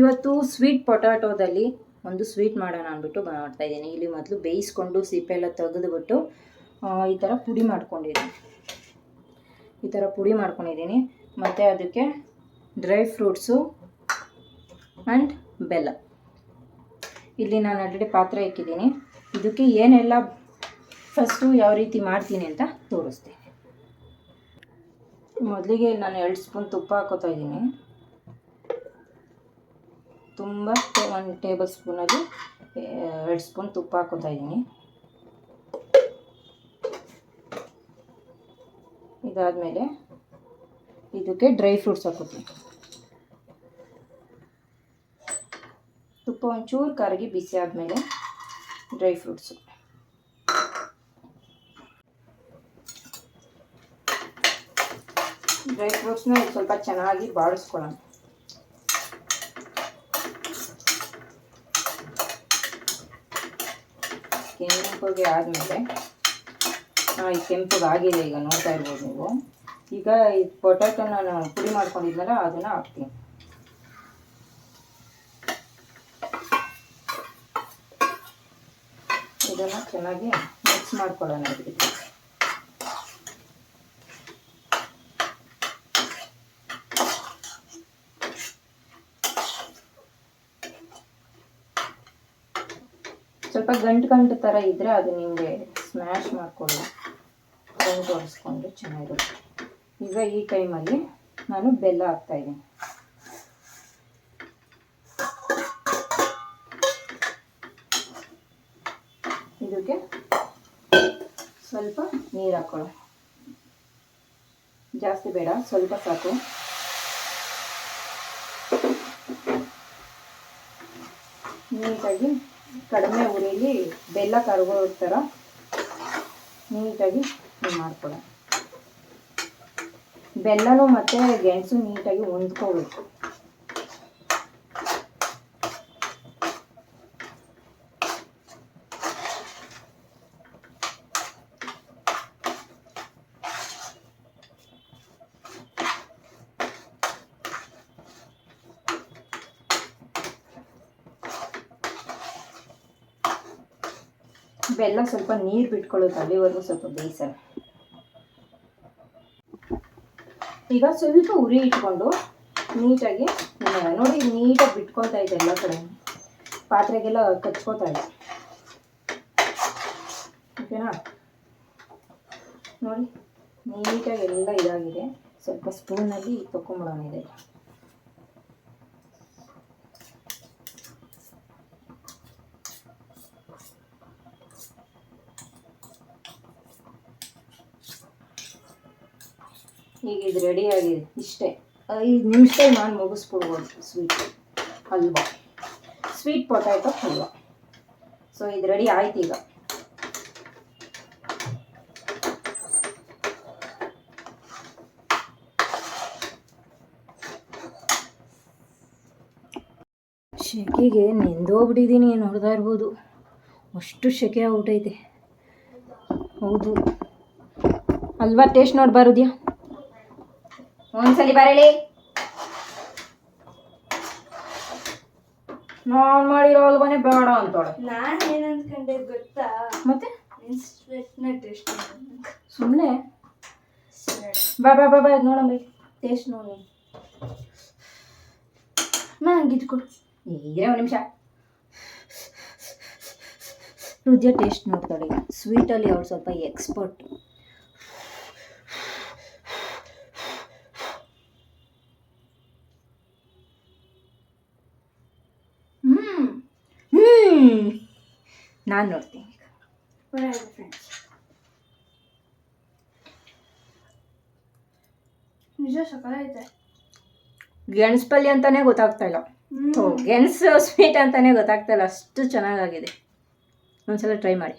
ಇವತ್ತು ಸ್ವೀಟ್ ಪೊಟ್ಯಾಟೋದಲ್ಲಿ ಒಂದು ಸ್ವೀಟ್ ಮಾಡೋಣ ಅಂದ್ಬಿಟ್ಟು ಮಾಡ್ತಾ ಇದ್ದೀನಿ. ಇಲ್ಲಿ ಮೊದಲು ಬೇಯಿಸ್ಕೊಂಡು ಸಿಪ್ಪೆ ಎಲ್ಲ ತೆಗೆದುಬಿಟ್ಟು ಈ ಥರ ಪುಡಿ ಮಾಡ್ಕೊಂಡಿದ್ದೀನಿ. ಈ ಥರ ಪುಡಿ ಮಾಡ್ಕೊಂಡಿದ್ದೀನಿ. ಮತ್ತು ಅದಕ್ಕೆ ಡ್ರೈ ಫ್ರೂಟ್ಸು ಆ್ಯಂಡ್ ಬೆಲ್ಲ. ಇಲ್ಲಿ ನಾನು ಆಲ್ರೆಡಿ ಪಾತ್ರೆ ಇಕ್ಕಿದ್ದೀನಿ. ಇದಕ್ಕೆ ಏನೆಲ್ಲ ಫಸ್ಟು ಯಾವ ರೀತಿ ಮಾಡ್ತೀನಿ ಅಂತ ತೋರಿಸ್ತೀನಿ. ಮೊದಲಿಗೆ ನಾನು ಎರಡು ಸ್ಪೂನ್ ತುಪ್ಪ ಹಾಕೋತಾ ಇದ್ದೀನಿ. ತುಂಬ ಒಂದು ಟೇಬಲ್ ಸ್ಪೂನಲ್ಲಿ ಎರಡು ಸ್ಪೂನ್ ತುಪ್ಪ ಹಾಕೋತಾ ಇದ್ದೀನಿ. ಇದಾದಮೇಲೆ ಇದಕ್ಕೆ ಡ್ರೈ ಫ್ರೂಟ್ಸ್ ಹಾಕೋತೀನಿ. ತುಪ್ಪ ಒಂಚೂರು ಕರಗಿ ಬಿಸಿ ಆದಮೇಲೆ ಡ್ರೈ ಫ್ರೂಟ್ಸು. ಡ್ರೈ ಫ್ರೂಟ್ಸ್ನ ಸ್ವಲ್ಪ ಚೆನ್ನಾಗಿ ಬಾಡಿಸ್ಕೊಳ್ಳೋಣ ಕೆಂಪಗೆ ಆದಮೇಲೆ? ಈ ಕೆಂಪಗೆ ಆಗಿದೆ ಈಗ ನೋಡ್ತಾ ಇರ್ಬೋದು ನೀವು. ಈಗ ಈ ಪೊಟ್ಯಾಟೊನ ನಾನು ಪುಡಿ ಮಾಡ್ಕೊಂಡಿದ್ನಲ್ಲ, ಅದನ್ನು ಹಾಕ್ತೀನಿ. ಇದನ್ನು ಚೆನ್ನಾಗಿ ಮಿಕ್ಸ್ ಮಾಡ್ಕೊಳ್ಳೋಣ ಇದಕ್ಕೆ ಸ್ವಲ್ಪ ಗಂಟು ಗಂಟು ಥರ ಇದ್ದರೆ ಅದು ನಿಮಗೆ ಸ್ಮ್ಯಾಶ್ ಮಾಡಿಕೊಂಡು ಗಂಟು ಒರೆಸ್ಕೊಂಡ್ರೆ ಚೆನ್ನಾಗಿರುತ್ತೆ. ಈಗ ಈ ಟೈಮಲ್ಲಿ ನಾನು ಬೆಲ್ಲ ಹಾಕ್ತಾಯಿದ್ದೀನಿ ಇದಕ್ಕೆ ಸ್ವಲ್ಪ ನೀರು ಹಾಕೊಳ್ಳೋ ಜಾಸ್ತಿ ಬೇಡ, ಸ್ವಲ್ಪ ಸಾಕು. ನೀಟಾಗಿ ಕಡಿಮೆ ಉರಿಲಿ ಬೆಲ್ಲ ಕರಗೋ ಥರ ನೀಟಾಗಿ ಮಾಡ್ಕೊಳ್ಳೋಣ ಬೆಲ್ಲನೂ ಮತ್ತು ಗೆಣಸು ನೀಟಾಗಿ ಹೊಂದ್ಕೋಬೇಕು ಬೆಲ್ಲ ಸ್ವಲ್ಪ ನೀರು ಬಿಟ್ಕೊಳ್ಳೋದು ಅಲ್ಲಿವರೆಗೂ ಸ್ವಲ್ಪ ಬೇಯಿಸಲ್ಲ ಈಗ ಸ್ವಲ್ಪ ಉರಿ ಇಟ್ಕೊಂಡು ನೀಟಾಗಿ, ನೋಡಿ ನೀಟಾಗಿ ಬಿಟ್ಕೊತಾ ಇದೆ ಎಲ್ಲ ಕಡೆ. ಪಾತ್ರೆಗೆಲ್ಲ ಕಚ್ಕೋತಾ ಇದೆ. ಓಕೆನಾ? ನೋಡಿ, ನೀಟಾಗಿ ಎಲ್ಲ ಇದಾಗಿದೆ. ಸ್ವಲ್ಪ ಸ್ಪೂನಲ್ಲಿ ತೊಗೊಂಬಿಡೋಣ ಇದೆ. ಈಗ ಇದು ರೆಡಿ ಆಗಿದೆ. ಇಷ್ಟೇ. ಐದು ನಿಮಿಷ ನಾನು ಮುಗಿಸ್ಬಿಡ್ಬೋದು sweet halwa. Sweet potato halwa. So ಇದು ರೆಡಿ ಆಯ್ತು ಈಗ. ಶೆಕೆಗೆ ನೆಂದೋಗ್ಬಿಟ್ಟಿದ್ದೀನಿ ನೋಡ್ತಾ ಇರ್ಬೋದು. ಅಷ್ಟು ಶೆಕೆ ಆಗ್ಬಿಟ್ಟೈತೆ. ಹೌದು. ಅಲ್ವಾ ಟೇಸ್ಟ್ ನೋಡಿ ಬರೋದ್ಯಾ ಒಂದ್ಸಲಿ ಬರಲಿ. ನಾನ್ ಮಾಡಿರೋ ಅಲ್ವಾನೆ ಬೇಡ ಅಂತೋಳೆ. ನಾನು ಏನಂದ್ಕೊಂಡೆ ಗೊತ್ತಾ? ಮತ್ತೆ? ಸ್ವೀಟ್ನ ಟೇಸ್ಟ್ ಸುಮ್ಮನೆ ಬಾ ಬಾ ಬಾ ಬಾ ನೋಡಮ್ಮ ಟೇಸ್ಟ್ ನೋಡಿ. ನಂಗೆ ಕೊಡು ಇರೇ ಒಂದು ನಿಮಿಷ. ಹೃದಯ ಟೇಸ್ಟ್ ನೋಡ್ತಾಳೆ ಸ್ವೀಟಲ್ಲಿ ಅವ್ರು ಸ್ವಲ್ಪ ಎಕ್ಸ್ಪರ್ಟ್ ನಾನು ನೋಡ್ತೀನಿ. ಫ್ರೆಂಡ್ಸ್ ನಿಜ ಸಕಲೈತೆ ಗೆಣಸು ಪಲ್ಯ ಅಂತಾನೆ ಗೊತ್ತಾಗ್ತಾ ಇಲ್ಲ. ಗೆಣಸು ಸ್ವೀಟ್ ಅಂತಾನೆ ಗೊತ್ತಾಗ್ತಾ ಇಲ್ಲ. ಅಷ್ಟು ಚೆನ್ನಾಗಾಗಿದೆ. ಒಂದ್ಸಲ ಟ್ರೈ ಮಾಡಿ.